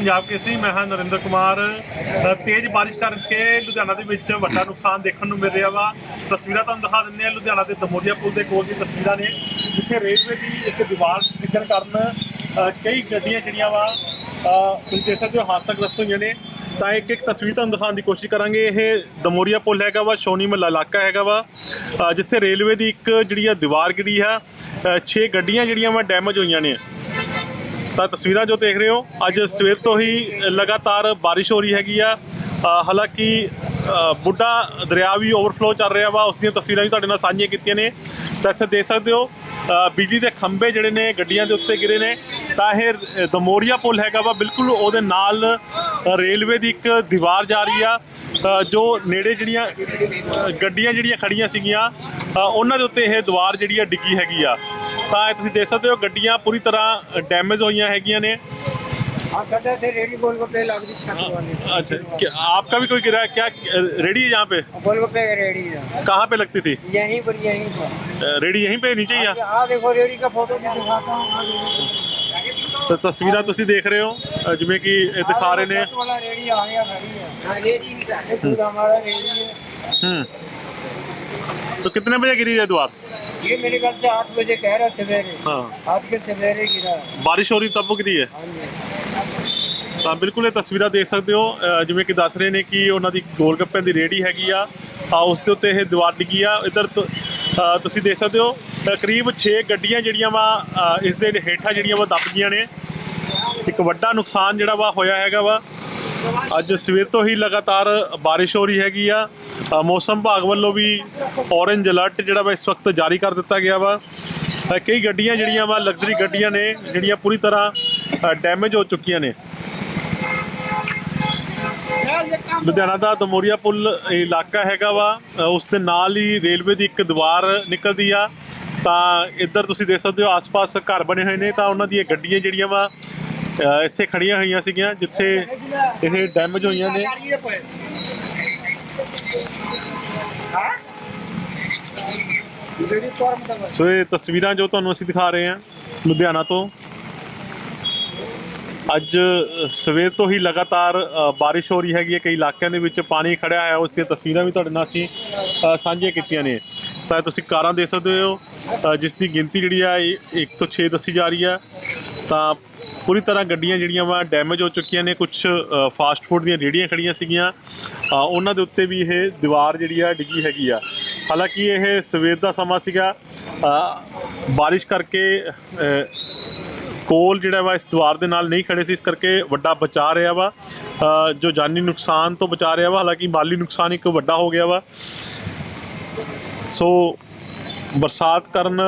ਪੰਜਾਬ ਕੇਸਰੀ ਮੈਂ ਹਾਂ ਨਰਿੰਦਰ ਕੁਮਾਰ। ਤੇਜ਼ ਬਾਰਿਸ਼ ਕਰਕੇ ਲੁਧਿਆਣਾ ਦੇ ਵਿੱਚ ਵੱਡਾ ਨੁਕਸਾਨ ਦੇਖਣ ਨੂੰ ਮਿਲ ਰਿਹਾ ਵਾ। ਤਸਵੀਰਾਂ ਤੁਹਾਨੂੰ ਦਿਖਾ ਦਿੰਦੇ ਆ ਲੁਧਿਆਣਾ ਦੇ ਦਮੋਰੀਆ ਪੁਲ ਦੇ ਕੋਲ ਦੀ ਤਸਵੀਰਾਂ ਨੇ ਜਿੱਥੇ ਰੇਲਵੇ ਦੀ ਇੱਕ ਦੀਵਾਰ ਡਿੱਗਣ ਕਾਰਨ ਕਈ ਗੱਡੀਆਂ ਜਿਹੜੀਆਂ ਵਾ ਅ, ਤੁਸੀਂ ਦੇਖ ਹਾਦਸਾਗ੍ਰਸਤ ਹੋਈਆਂ ਨੇ। ਤਾਂ ਇੱਕ ਇੱਕ ਤਸਵੀਰ ਤੁਹਾਨੂੰ ਦਿਖਾਉਣ ਦੀ ਕੋਸ਼ਿਸ਼ ਕਰਾਂਗੇ। ਇਹ ਦਮੋਰੀਆ ਪੁਲ ਹੈਗਾ ਵਾ ਸ਼ੋਨੀ ਮਹੱਲਾ ਇਲਾਕਾ ਹੈਗਾ ਵਾ। ਜਿੱਥੇ ਰੇਲਵੇ ਦੀ ਇੱਕ ਜਿਹੜੀ ਆ ਦੀਵਾਰ ਗਿਰੀ ਆ 6 ਗੱਡੀਆਂ ਜਿਹੜੀਆਂ ਵਾ ਡੈਮੇਜ ਹੋਈਆਂ ਨੇ। ਤਾਂ ਤਸਵੀਰਾਂ ਜੋ ਦੇਖ ਰਹੇ ਹੋ, ਅੱਜ ਸਵੇਰ ਤੋਂ ਹੀ ਲਗਾਤਾਰ ਬਾਰਿਸ਼ ਹੋ ਰਹੀ ਹੈਗੀ ਆ। ਹਾਲਾਂਕਿ ਬੁੱਢਾ ਦਰਿਆ ਵੀ ਓਵਰਫਲੋ ਚੱਲ ਰਿਹਾ ਵਾ ਉਸ ਦੀਆਂ ਤਸਵੀਰਾਂ ਵੀ ਤੁਹਾਡੇ ਨਾਲ ਸਾਂਝੀਆਂ ਕੀਤੀਆਂ ਨੇ। ਤਾਂ ਇੱਥੇ ਦੇਖ ਸਕਦੇ ਹੋ ਬਿਜਲੀ ਦੇ ਖੰਭੇ ਜਿਹੜੇ ਨੇ, ਗੱਡੀਆਂ ਦੇ ਉੱਤੇ ਗਿਰੇ ਨੇ। ਤਾਂ ਇਹ ਦਮੋਰੀਆ ਪੁਲ ਹੈਗਾ ਵਾ, ਬਿਲਕੁਲ ਉਹਦੇ ਨਾਲ ਰੇਲਵੇ ਦੀ ਇੱਕ ਦੀਵਾਰ ਜਾ ਰਹੀ ਆ। ਜੋ ਨੇੜੇ ਜਿਹੜੀਆਂ ਗੱਡੀਆਂ ਜਿਹੜੀਆਂ ਖੜੀਆਂ ਸੀਗੀਆਂ ਉਹਨਾਂ ਦੇ ਉੱਤੇ ਇਹ ਦੀਵਾਰ ਜਿਹੜੀ ਆ ਡਿੱਗੀ ਹੈਗੀ ਆ। ਤਾਂ ਇਹ ਤੁਸੀਂ ਦੇਖ ਸਕਦੇ ਹੋ ਗੱਡੀਆਂ ਪੂਰੀ ਤਰ੍ਹਾਂ ਡੈਮੇਜ ਹੋਈਆਂ ਹੈਗੀਆਂ ਨੇ हाँ सदा से रेडी गोलगप्पे लगती छत वाली अच्छा क्या आपका भी कोई गिरा है क्या रेडी है यहाँ पे गोलगप्पे का रेडी है कहाँ पे लगती थी यहीं पर यहीं पर रेडी यहीं पे नीचे ही है हाँ देखो रेडी का फोटो भी दिखाता हूँ हाँ, देखो। ਤਾਂ ਤਸਵੀਰਾਂ ਤੁਸੀਂ ਦੇਖ ਰਹੇ ਹੋ ਅ, ਜਿਵੇਂ ਕਿ ਇਹ ਦਿਖਾ ਰਹੇ ਨੇ छत वाला रेडी आ गया खड़ी है हाँ, रेडी इनका है। पूरा हमारा रेडी है हम्म तो कितने बजे गिरी है द्वार ये मेरे घर से आठ बजे कह रहा सवेरे हाँ आज के सवेरे गिरा है। ਬਾਰਿਸ਼ ਹੋ ਰਹੀ ਤਬ गिरी है हाँ जी ਤਾਂ ਬਿਲਕੁਲ ਇਹ ਤਸਵੀਰਾਂ ਦੇਖ ਸਕਦੇ ਹੋ ਅ, ਜਿਵੇਂ ਕਿ ਦੱਸ ਰਹੇ ਨੇ ਕਿ ਉਹਨਾਂ ਦੀ ਗੋਲ ਗੱਪਿਆਂ ਦੀ ਰੇੜੀ ਹੈਗੀ ਆ ਆ ਉਸ ਦੇ ਉੱਤੇ ਇਹ ਦੀਵਾਰ ਡਿੱਗੀ ਆ ਇਧਰ ਤੁਸੀਂ ਦੇਖ ਸਕਦੇ ਹੋ ਅ, ਕਰੀਬ 6 ਗੱਡੀਆਂ ਜਿਹੜੀਆਂ ਵਾ ਅ, ਇਸ ਦੇ ਹੇਠਾਂ ਜਿਹੜੀਆਂ ਵਾ ਦੱਬ ਗਈਆਂ ਨੇ ਇੱਕ ਵੱਡਾ ਨੁਕਸਾਨ ਜਿਹੜਾ ਵਾ ਹੋਇਆ ਹੈਗਾ ਵਾ ਅੱਜ ਸਵੇਰ ਤੋਂ ਹੀ ਲਗਾਤਾਰ ਬਾਰਿਸ਼ ਹੋ ਰਹੀ ਹੈਗੀ ਆ ਅ, ਮੌਸਮ ਵਿਭਾਗ ਵੱਲੋਂ ਵੀ ਔਰੇਂਜ ਅਲਰਟ ਜਿਹੜਾ ਵਾ ਇਸ ਵਕਤ ਜਾਰੀ ਕਰ ਦਿੱਤਾ ਗਿਆ ਵਾ। ਕਈ ਗੱਡੀਆਂ ਜਿਹੜੀਆਂ ਵਾ ਲਗਜ਼ਰੀ ਗੱਡੀਆਂ ਨੇ, ਜਿਹੜੀਆਂ ਪੂਰੀ ਤਰ੍ਹਾਂ ਡੈਮੇਜ ਹੋ ਚੁੱਕੀਆਂ ਨੇ। ਲੁਧਿਆਣਾ ਦਾ ਦਮੋਰੀਆ ਪੁਲ ਇਲਾਕਾ ਹੈਗਾ ਵਾ। ਉਸ ਦੇ ਨਾਲ ਹੀ ਰੇਲਵੇ ਦੀ ਇੱਕ ਦੀਵਾਰ ਨਿਕਲਦੀ ਆ। ਤਾਂ ਇੱਧਰ ਤੁਸੀਂ ਦੇਖ ਸਕਦੇ ਹੋ, ਆਸ-ਪਾਸ ਘਰ ਬਣੇ ਹੋਏ ਨੇ। ਤਾਂ ਉਹਨਾਂ ਦੀਆਂ ਗੱਡੀਆਂ ਜਿਹੜੀਆਂ ਵਾ ਇੱਥੇ ਖੜੀਆਂ ਹੋਈਆਂ ਸੀਗੀਆਂ, ਜਿੱਥੇ ਇਹ ਡੈਮੇਜ ਹੋਈਆਂ ਨੇ। ਸੋ ਇਹ ਤਸਵੀਰਾਂ ਜੋ ਤੁਹਾਨੂੰ ਅਸੀਂ ਦਿਖਾ ਰਹੇ ਹਾਂ ਲੁਧਿਆਣਾ ਤੋਂ, ਅੱਜ ਸਵੇਰ ਤੋਂ ਹੀ ਲਗਾਤਾਰ ਬਾਰਿਸ਼ ਹੋ ਰਹੀ ਹੈਗੀ ਹੈ, ਕਈ ਇਲਾਕਿਆਂ ਦੇ ਵਿੱਚ ਪਾਣੀ ਖੜਿਆ ਹੋਇਆ ਉਸ ਦੀਆਂ ਤਸਵੀਰਾਂ ਵੀ ਤੁਹਾਡੇ ਨਾਲ ਅਸੀਂ ਸਾਂਝੀਆਂ ਕੀਤੀਆਂ ਨੇ। ਤਾਂ ਤੁਸੀਂ ਕਾਰਾਂ ਦੇਖ ਸਕਦੇ ਹੋ ਜਿਸ ਦੀ ਗਿਣਤੀ ਜਿਹੜੀ ਆ ਇਹ 1 ਤੋਂ 6 ਦੱਸੀ ਜਾ ਰਹੀ ਹੈ। ਤਾਂ ਪੂਰੀ ਤਰ੍ਹਾਂ ਗੱਡੀਆਂ ਜਿਹੜੀਆਂ ਵਾ ਡੈਮੇਜ ਹੋ ਚੁੱਕੀਆਂ ਨੇ ਕੁਝ ਫਾਸਟ ਫੂਡ ਦੀਆਂ ਰੇੜੀਆਂ ਖੜੀਆਂ ਸੀਗੀਆਂ। ਉਹਨਾਂ ਦੇ ਉੱਤੇ ਵੀ ਇਹ ਦੀਵਾਰ ਜਿਹੜੀ ਆ ਡਿੱਗੀ ਹੈਗੀ ਆ। ਹਾਲਾਂਕਿ ਇਹ ਸਵੇਰ ਦਾ ਸਮਾਂ ਸੀਗਾ ਬਾਰਿਸ਼ ਕਰਕੇ ਕੋਲ ਜਿਹੜਾ ਵਾ ਇਸ ਦੀਵਾਰ ਦੇ ਨਾਲ ਨਹੀਂ ਖੜੇ ਸੀ, ਇਸ ਕਰਕੇ ਵੱਡਾ ਬਚਾ ਰਿਹਾ ਵਾ। ਜੋ ਜਾਨੀ ਨੁਕਸਾਨ ਤੋਂ ਬਚਾ ਰਿਹਾ ਵਾ, ਹਾਲਾਂਕਿ ਮਾਲੀ ਨੁਕਸਾਨ ਇੱਕ ਵੱਡਾ ਹੋ ਗਿਆ ਵਾ। ਸੋ, ਬਰਸਾਤ ਕਾਰਨ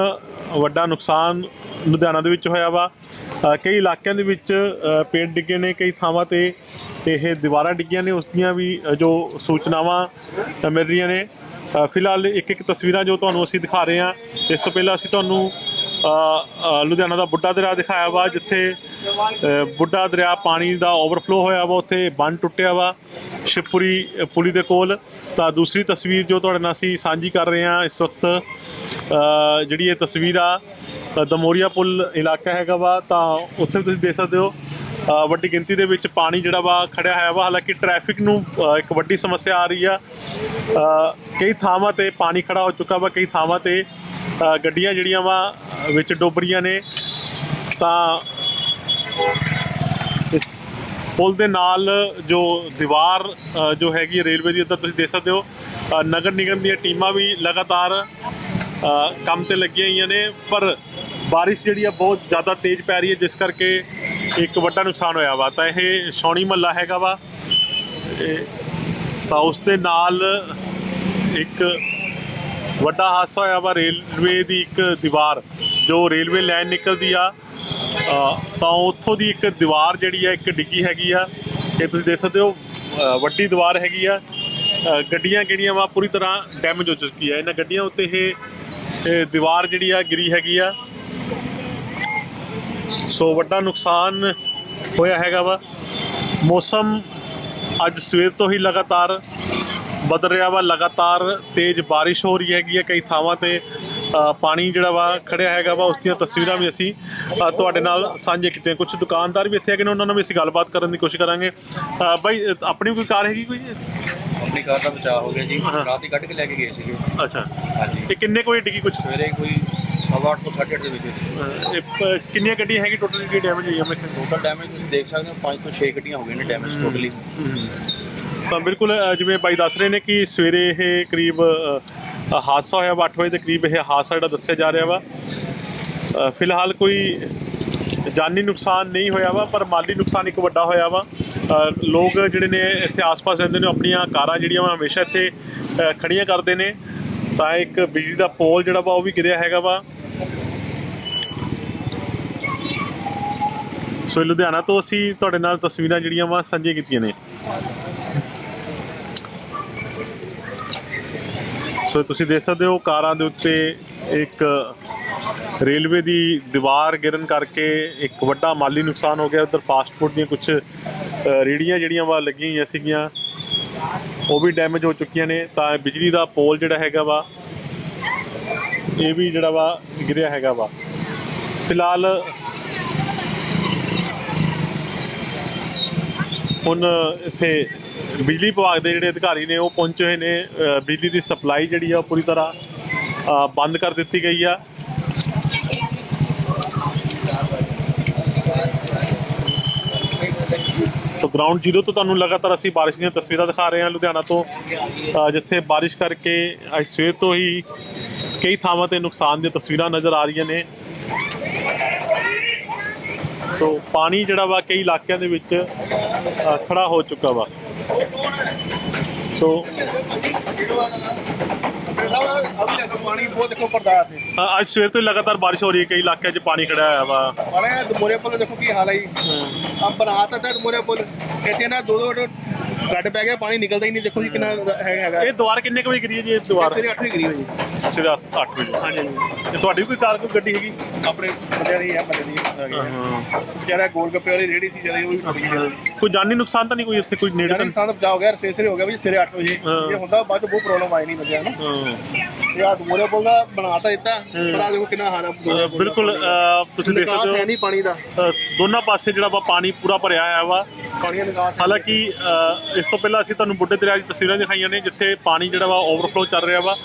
ਵੱਡਾ ਨੁਕਸਾਨ ਲੁਧਿਆਣਾ ਦੇ ਵਿੱਚ ਹੋਇਆ ਵਾ। ਕਈ ਇਲਾਕਿਆਂ ਦੇ ਵਿੱਚ ਪੇੜ ਡਿੱਗੇ ਨੇ, ਕਈ ਥਾਵਾਂ ਤੇ ਇਹ ਦੀਵਾਰਾਂ ਡਿੱਗੀਆਂ ਨੇ, ਉਸ ਦੀਆਂ ਵੀ ਜੋ ਸੂਚਨਾਵਾਂ ਮਿਲ ਰਹੀਆਂ ਨੇ। ਫਿਲਹਾਲ ਇੱਕ ਇੱਕ ਤਸਵੀਰਾਂ ਜੋ ਤੁਹਾਨੂੰ ਅਸੀਂ ਦਿਖਾ ਰਹੇ ਹਾਂ। ਇਸ ਤੋਂ ਪਹਿਲਾਂ ਅਸੀਂ ਤੁਹਾਨੂੰ ਲੁਧਿਆਣਾ ਦਾ ਬੁੱਢਾ ਦਰਿਆ ਦਿਖਾਇਆ ਵਾ, ਜਿੱਥੇ ਬੁੱਢਾ ਦਰਿਆ ਪਾਣੀ ਦਾ ਓਵਰਫਲੋ ਹੋਇਆ ਵਾ ਉੱਥੇ ਬੰਨ ਟੁੱਟਿਆ ਵਾ ਸ਼ਿਵਪੁਰੀ ਅ, ਪੁਲੀ ਦੇ ਕੋਲ। ਤਾਂ ਦੂਸਰੀ ਤਸਵੀਰ ਜੋ ਤੁਹਾਡੇ ਨਾਲ ਅਸੀਂ ਸਾਂਝੀ ਕਰ ਰਹੇ ਹਾਂ ਇਸ ਵਕਤ ਜਿਹੜੀ ਇਹ ਤਸਵੀਰ ਆ ਦਮੋਰੀਆ ਪੁਲ ਇਲਾਕਾ ਹੈਗਾ ਵਾ ਤਾਂ ਉੱਥੇ ਵੀ ਤੁਸੀਂ ਦੇਖ ਸਕਦੇ ਹੋ ਵੱਡੀ ਗਿਣਤੀ ਦੇ ਵਿੱਚ ਪਾਣੀ ਜਿਹੜਾ ਵਾ ਖੜਿਆ ਹੋਇਆ ਵਾ। ਹਾਲਾਂਕਿ ਟ੍ਰੈਫਿਕ ਨੂੰ ਇੱਕ ਵੱਡੀ ਸਮੱਸਿਆ ਆ ਰਹੀ ਆ। ਕਈ ਥਾਵਾਂ ਤੇ ਪਾਣੀ ਖੜਾ ਹੋ ਚੁੱਕਾ ਵਾ ਕਈ ਥਾਵਾਂ ਤੇ ਗੱਡੀਆਂ ਜਿਹੜੀਆਂ ਵਾ ਵਿੱਚ ਡੁੱਬ ਰਹੀਆਂ ਨੇ। ਤਾਂ ਇਸ ਪੁਲ ਦੇ ਨਾਲ ਜੋ ਦੀਵਾਰ ਜੋ ਹੈਗੀ ਰੇਲਵੇ ਦੀ, ਉੱਧਰ ਤੁਸੀਂ ਦੇਖ ਸਕਦੇ ਹੋ ਨਗਰ ਨਿਗਮ ਦੀਆਂ ਟੀਮਾਂ ਵੀ ਲਗਾਤਾਰ ਕੰਮ ਤੇ ਲੱਗੀਆਂ ਹੋਈਆਂ ਨੇ, ਪਰ ਬਾਰਿਸ਼ ਜਿਹੜੀ ਆ ਬਹੁਤ ਜ਼ਿਆਦਾ ਤੇਜ਼ ਪੈ ਰਹੀ ਹੈ, ਜਿਸ ਕਰਕੇ ਇੱਕ ਵੱਡਾ ਨੁਕਸਾਨ ਹੋਇਆ ਵਾ। ਤਾਂ ਇਹ ਸ਼ੌਣੀ ਮਹੱਲਾ ਹੈਗਾ ਵਾ। ਤਾਂ ਉਸ ਦੇ ਨਾਲ ਇੱਕ ਵੱਡਾ ਹਾਦਸਾ ਹੋਇਆ ਵਾ ਰੇਲਵੇ ਦੀ ਇੱਕ ਦੀਵਾਰ, ਜੋ ਰੇਲਵੇ ਲਾਈਨ ਨਿਕਲਦੀ ਆ। ਤਾਂ ਉੱਥੋਂ ਦੀ ਇੱਕ ਦੀਵਾਰ ਜਿਹੜੀ ਆ ਇੱਕ ਡਿੱਗੀ ਹੈਗੀ ਆ। ਇਹ ਤੁਸੀਂ ਦੇਖ ਸਕਦੇ ਹੋ ਵੱਡੀ ਦੀਵਾਰ ਹੈਗੀ ਆ। ਗੱਡੀਆਂ ਜਿਹੜੀਆਂ ਵਾ ਪੂਰੀ ਤਰ੍ਹਾਂ ਡੈਮੇਜ ਹੋ ਚੁੱਕੀ ਆ। ਇਹਨਾਂ ਗੱਡੀਆਂ ਉੱਤੇ ਇਹ ਦੀਵਾਰ ਜਿਹੜੀ ਆ, ਗਿਰੀ ਹੈਗੀ ਆ। ਸੋ ਵੱਡਾ ਨੁਕਸਾਨ ਹੋਇਆ ਹੈਗਾ ਵਾ। ਮੌਸਮ ਅੱਜ ਸਵੇਰ ਤੋਂ ਹੀ ਲਗਾਤਾਰ ਬਦਲ ਰਿਹਾ ਵਾ। ਲਗਾਤਾਰ ਤੇਜ਼ ਬਾਰਿਸ਼ ਹੋ ਰਹੀ ਹੈਗੀ ਹੈ ਕਈ ਥਾਵਾਂ ਤੇ। ਪਾਣੀ ਜਿਹੜਾ ਵਾ ਖੜਿਆ ਹੈਗਾ ਵਾ ਉਸ ਦੀਆਂ ਤਸਵੀਰਾਂ ਵੀ ਅਸੀਂ ਤੁਹਾਡੇ ਨਾਲ ਸਾਂਝੇ ਕੀਤੀਆਂ। ਕੁਝ ਦੁਕਾਨਦਾਰ ਵੀ ਇੱਥੇ ਹੈਗੇ ਨੇ ਉਹਨਾਂ ਨਾਲ ਵੀ ਅਸੀਂ ਗੱਲਬਾਤ ਕਰਨ ਦੀ ਕੋਸ਼ਿਸ਼ ਕਰਾਂਗੇ। ਬਾਈ ਆਪਣੀ ਕੋਈ ਕਾਰ ਹੈਗੀ ਕੋਈ? ਆਪਣੀ ਕਾਰ ਦਾ ਬਚਾਅ ਹੋ ਗਿਆ ਜੀ। ਰਾਤ ਹੀ ਕੱਢ ਕੇ ਲੈ ਕੇ ਗਏ ਸੀਗੇ। ਅੱਛਾ। ਹਾਂਜੀ। ਇਹ ਕਿੰਨੇ ਕੋਈ ਡਿੱਗੀ ਕੁਝ ਸਵੇਰੇ ਕੋਈ ਸਵਾ ਅੱਠ ਤੋਂ ਸਾਢੇ ਅੱਠ ਦੇ ਵਿੱਚ ਕਿੰਨੀਆਂ ਗੱਡੀਆਂ ਹੈਗੀ ਟੋਟਲ ਜਿਹੜੀ ਡੈਮੇਜ ਹੋਈ ਹੈ ਕੋਲ ਟੋਟਲ ਡੈਮੇਜ ਤੁਸੀਂ ਦੇਖ ਸਕਦੇ ਹੋ 5 ਤੋਂ 6 ਗੱਡੀਆਂ ਹੋ ਗਈਆਂ ਨੇ ਡੈਮੇਜ ਟੋਟਲੀ ਤਾਂ ਬਿਲਕੁਲ ਜਿਵੇਂ ਬਾਈ ਦੱਸ ਰਹੇ ਨੇ ਕਿ ਸਵੇਰੇ ਇਹ ਕਰੀਬ ਹਾਦਸਾ ਹੋਇਆ ਵਾ 8 ਵਜੇ ਦੇ ਕਰੀਬ ਇਹ ਹਾਦਸਾ ਜਿਹੜਾ ਦੱਸਿਆ ਜਾ ਰਿਹਾ ਵਾ। ਫਿਲਹਾਲ ਕੋਈ ਜਾਨੀ ਨੁਕਸਾਨ ਨਹੀਂ ਹੋਇਆ ਵਾ ਪਰ ਮਾਲੀ ਨੁਕਸਾਨ ਇੱਕ ਵੱਡਾ ਹੋਇਆ ਵਾ। ਲੋਕ ਜਿਹੜੇ ਨੇ ਇੱਥੇ ਆਸ-ਪਾਸ ਰਹਿੰਦੇ ਨੇ ਆਪਣੀਆਂ ਕਾਰਾਂ ਜਿਹੜੀਆਂ ਵਾ ਹਮੇਸ਼ਾ ਇੱਥੇ ਅ, ਖੜੀਆਂ ਕਰਦੇ ਨੇ। ਤਾਂ ਇੱਕ ਬਿਜਲੀ ਦਾ ਪੋਲ ਜਿਹੜਾ ਵਾ ਉਹ ਵੀ ਗਿਰਿਆ ਹੈਗਾ ਵਾ। ਸੋ ਲੁਧਿਆਣਾ ਤੋਂ ਅਸੀਂ ਤੁਹਾਡੇ ਨਾਲ ਤਸਵੀਰਾਂ ਜਿਹੜੀਆਂ ਵਾ ਸਾਂਝੀਆਂ ਕੀਤੀਆਂ ਨੇ। ਸੋ ਤੁਸੀਂ ਦੇਖ ਸਕਦੇ ਹੋ ਕਾਰਾਂ ਦੇ ਉੱਤੇ ਇੱਕ ਰੇਲਵੇ ਦੀ ਦੀਵਾਰ ਗਿਰਨ ਕਰਕੇ ਇੱਕ ਵੱਡਾ ਮਾਲੀ ਨੁਕਸਾਨ ਹੋ ਗਿਆ। ਉਧਰ ਫਾਸਟ ਫੂਡ ਦੀਆਂ ਕੁਝ ਰੇੜੀਆਂ ਜਿਹੜੀਆਂ ਵਾ ਲੱਗੀਆਂ ਹੋਈਆਂ ਸੀਗੀਆਂ, ਉਹ ਵੀ ਡੈਮੇਜ ਹੋ ਚੁੱਕੀਆਂ ਨੇ। ਤਾਂ ਬਿਜਲੀ ਦਾ ਪੋਲ ਜਿਹੜਾ ਹੈਗਾ ਵਾ, ਇਹ ਵੀ ਜਿਹੜਾ ਵਾ ਗਿਰਿਆ ਹੈਗਾ ਵਾ। ਫਿਲਹਾਲ ਹੁਣ ਇੱਥੇ ਬਿਜਲੀ ਵਿਭਾਗ ਦੇ ਜਿਹੜੇ ਅਧਿਕਾਰੀ ਨੇ ਉਹ ਪਹੁੰਚੇ ਹੋਏ ਨੇ ਬਿਜਲੀ ਦੀ ਸਪਲਾਈ ਜਿਹੜੀ ਆ ਉਹ ਪੂਰੀ ਤਰ੍ਹਾਂ ਬੰਦ ਕਰ ਦਿੱਤੀ ਗਈ ਆ। ਸੋ ਗਰਾਊਂਡ ਜ਼ੀਰੋ ਤੋਂ ਤੁਹਾਨੂੰ ਲਗਾਤਾਰ ਅਸੀਂ ਬਾਰਿਸ਼ ਦੀਆਂ ਤਸਵੀਰਾਂ ਦਿਖਾ ਰਹੇ ਹਾਂ ਲੁਧਿਆਣਾ ਤੋਂ ਜਿੱਥੇ ਬਾਰਿਸ਼ ਕਰਕੇ ਅੱਜ ਸਵੇਰ ਤੋਂ ਹੀ ਕਈ ਥਾਵਾਂ ਤੇ ਨੁਕਸਾਨ ਦੀਆਂ ਤਸਵੀਰਾਂ ਨਜ਼ਰ ਆ ਰਹੀਆਂ ਨੇ। ਸੋ ਪਾਣੀ ਜਿਹੜਾ ਵਾ ਕਈ ਇਲਾਕਿਆਂ ਦੇ ਵਿੱਚ ਅ, ਖੜਾ ਹੋ ਚੁੱਕਾ ਵਾ। ਸੋ ਅਭੀ ਦੇਖੋ ਪਾਣੀ ਬਹੁਤ ਦੇਖੋ ਪਰਦਾ ਤੇ ਅ, ਅੱਜ ਸਵੇਰ ਤੋਂ ਹੀ ਲਗਾਤਾਰ ਬਾਰਿਸ਼ ਹੋ ਰਹੀ ਹੈ ਕਈ ਇਲਾਕਿਆਂ 'ਚ ਪਾਣੀ ਖੜਾ ਹੋਇਆ ਵਾ। ਮਾਰੇ ਦਮੋਰੇ ਪੁੱਲ ਦੇਖੋ ਕੀ ਹਾਲ ਹੈ ਜੀ। ਆ ਬਣਾਤਾ ਤਾਂ ਦਮੋਰੇ ਪੁੱਲ। ਇੱਥੇ ਨਾ ਦੋ ਦੋ ਗੱਡ ਪੈ ਗਿਆ ਪਾਣੀ ਨਿਕਲਦਾ ਹੀ ਨਹੀਂ ਦੇਖੋ ਜੀ ਕਿੰਨਾ ਹੈ- ਹੈਗਾ। ਇਹ ਦੁਆਰ ਕਿੰਨੇ ਕੁ ਵਜੇ ਗਿਰੀ ਹੈ ਜੀ ਇਹ ਦੁਆਰ ਸਵੇਰੇ 8 ਵਜੇ ਗਰੀ ਸਵੇਰੇ 8 ਵਜੇ। ਹਾਂਜੀ ਤੇ ਤੁਹਾਡੀ ਕੋਈ ਕਾਰ ਕੋਈ ਗੱਡੀ ਹੈਗੀ? ਆਪਣੇ ਬੰਦੇ ਦੀ ਹੈ ਬੰਦੇ ਦੀ ਹੈਗੀ ਹੈ ਹਾਂ। ਵਿਚਾਰਾ ਗੋਲ ਗੱਪੇ ਵਾਲੀ ਰੇੜੀ ਸੀ ਜਦੋਂ ਉਹ ਵੀ ਟੁੱਟ ਗਈ ਕੋਈ ਜਾਨੀ ਨੁਕਸਾਨ ਤਾਂ ਨਹੀਂ ਕੋਈ ਇੱਥੇ ਕੋਈ ਨੇੜੇ ਤਾਂ ਤਾਂ ਹੋ ਗਿਆ ਸਵੇਰੇ ਸਵੇਰੇ ਹੋ ਗਿਆ ਵੀ ਸਵੇਰੇ 8 ਵਜੇ। ਹਾਂ। ਇਹ ਹੁੰਦਾ ਬਾਅਦ ਚ ਬਹੁਤ ਪ੍ਰੋਬਲਮ ਆਈ ਨਹੀਂ ਬੰਦਿਆਂ ਨੂੰ। ਹਾਂ। ਇਹ ਆ ਦਮੋਰੇ ਪੁੱਲ ਦਾ ਬਣਾਤਾ ਦਿੱਤਾ ਪਰ ਆ ਦੇਖੋ ਕਿੰਨਾ ਹਾਲ ਦਾ। ਬਿਲਕੁਲ ਤੁਸੀਂ ਦੇਖ ਨਿਕਾਸ ਸਕਦੇ ਹੈ। ਨਹੀਂ ਪਾਣੀ ਦਾ। ਦੋਨਾਂ ਪਾਸੇ ਜਿਹੜਾ ਵਾ ਪਾਣੀ ਪੂਰਾ ਭਰਿਆ ਹੋਇਆ ਵਾ। ਪਾਣੀ ਦਾ ਨਿਕਾਸ ਹੈ। ਹਾਲਾਂਕਿ ਅ, ਇਸ ਤੋਂ ਪਹਿਲਾਂ ਅਸੀਂ ਤੁਹਾਨੂੰ ਬੁੱਢੇ ਦਰਿਆ ਦੀ ਤਸਵੀਰਾਂ ਦਿਖਾਈਆਂ ਨੇ ਜਿੱਥੇ ਪਾਣੀ ਜਿਹੜਾ ਵਾ ਓਵਰਫਲੋ ਚੱਲ ਰਿਹਾ ਵਾ।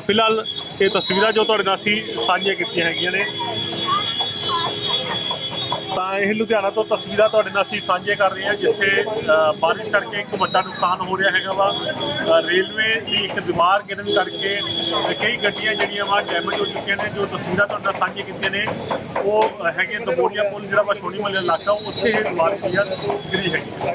ਫਿਲਹਾਲ ਇਹ ਤਸਵੀਰਾਂ ਜੋ ਤੁਹਾਡੇ ਨਾਲ ਅਸੀਂ ਸਾਂਝੀਆਂ ਕੀਤੀਆਂ ਹੈਗੀਆਂ ਨੇ। ਤਾਂ ਇਹ ਲੁਧਿਆਣਾ ਤੋਂ ਤਸਵੀਰਾਂ ਤੁਹਾਡੇ ਨਾਲ ਅਸੀਂ ਸਾਂਝੇ ਕਰ ਰਹੇ ਹਾਂ ਜਿੱਥੇ ਅ, ਬਾਰਿਸ਼ ਕਰਕੇ ਇੱਕ ਵੱਡਾ ਨੁਕਸਾਨ ਹੋ ਰਿਹਾ ਹੈਗਾ ਵਾ। ਰੇਲਵੇ ਦੀ ਇੱਕ ਦੀਵਾਰ ਗਿਰਨ ਕਰਕੇ ਕਈ ਗੱਡੀਆਂ ਜਿਹੜੀਆਂ ਵਾ ਡੈਮੇਜ ਹੋ ਚੁੱਕੀਆਂ ਨੇ ਜੋ ਤਸਵੀਰਾਂ ਤੁਹਾਡੇ ਨਾਲ ਸਾਂਝੀਆਂ ਕੀਤੀਆਂ ਨੇ। ਉਹ ਹੈਗੇ ਦਬੋਰੀਆ ਪੁਲ ਜਿਹੜਾ ਵਾ ਛੋਟੀ ਮੱਲੇ ਇਲਾਕਾ ਉੱਥੇ ਇਹ ਦੀਵਾਰ ਜਿਹੜੀ ਆ ਗਿਰੀ ਹੈਗੀ।